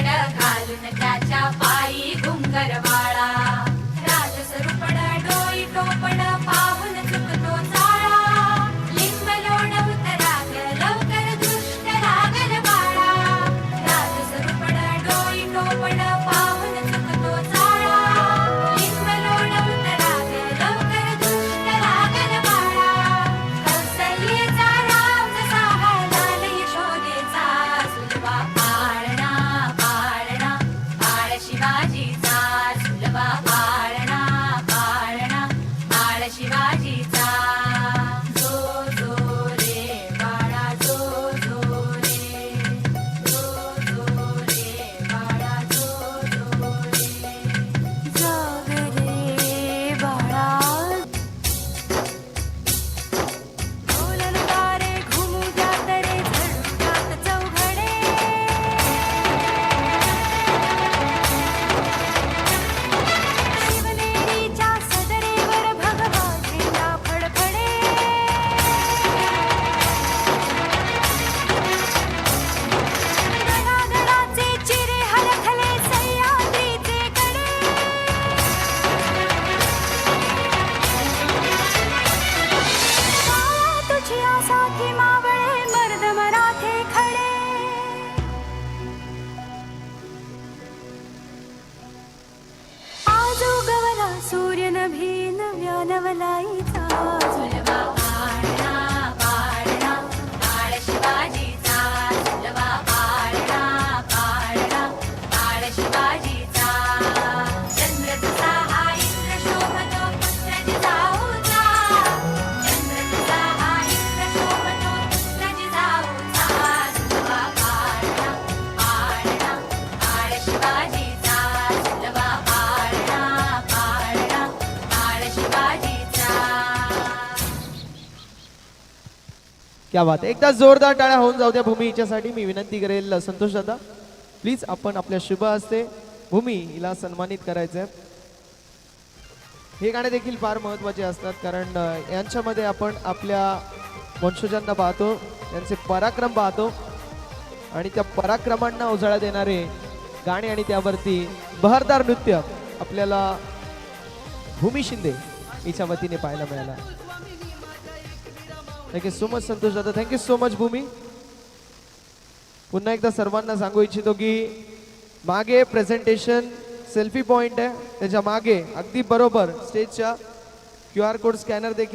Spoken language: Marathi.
घालून त्याच्या पायी घुंगरवाळा Agita. सूर्यनभेन व्यानवलायित क्या बात आहे. एकदा जोरदार टाळ्या होऊन जाऊ द्या. भूमी हिच्यासाठी मी विनंती करेल संतोष दादा. प्लीज आपण आपल्या शुभ हस्ते भूमी हिला सन्मानित करायचंय हे गाणे देखील फार महत्त्वाचे असतात कारण यांच्यामध्ये आपण आपल्या वंशजांना पाहतो त्यांचे पराक्रम पाहतो आणि त्या पराक्रमांना उजाळा देणारे गाणे आणि त्यावरती बहरदार नृत्य आपल्याला भूमी शिंदे हिच्या वतीने पाहायला मिळाला. थँक्यू सो मच संतोष दादा. थँक्यू सो मच भूमी पुन्हा एकदा सर्वांना सांगू इच्छितो की मागे प्रेझेंटेशन सेल्फी पॉईंट आहे. त्याच्यामागे अगदी बरोबर स्टेजच्या क्यू आर कोड स्कॅनर देखील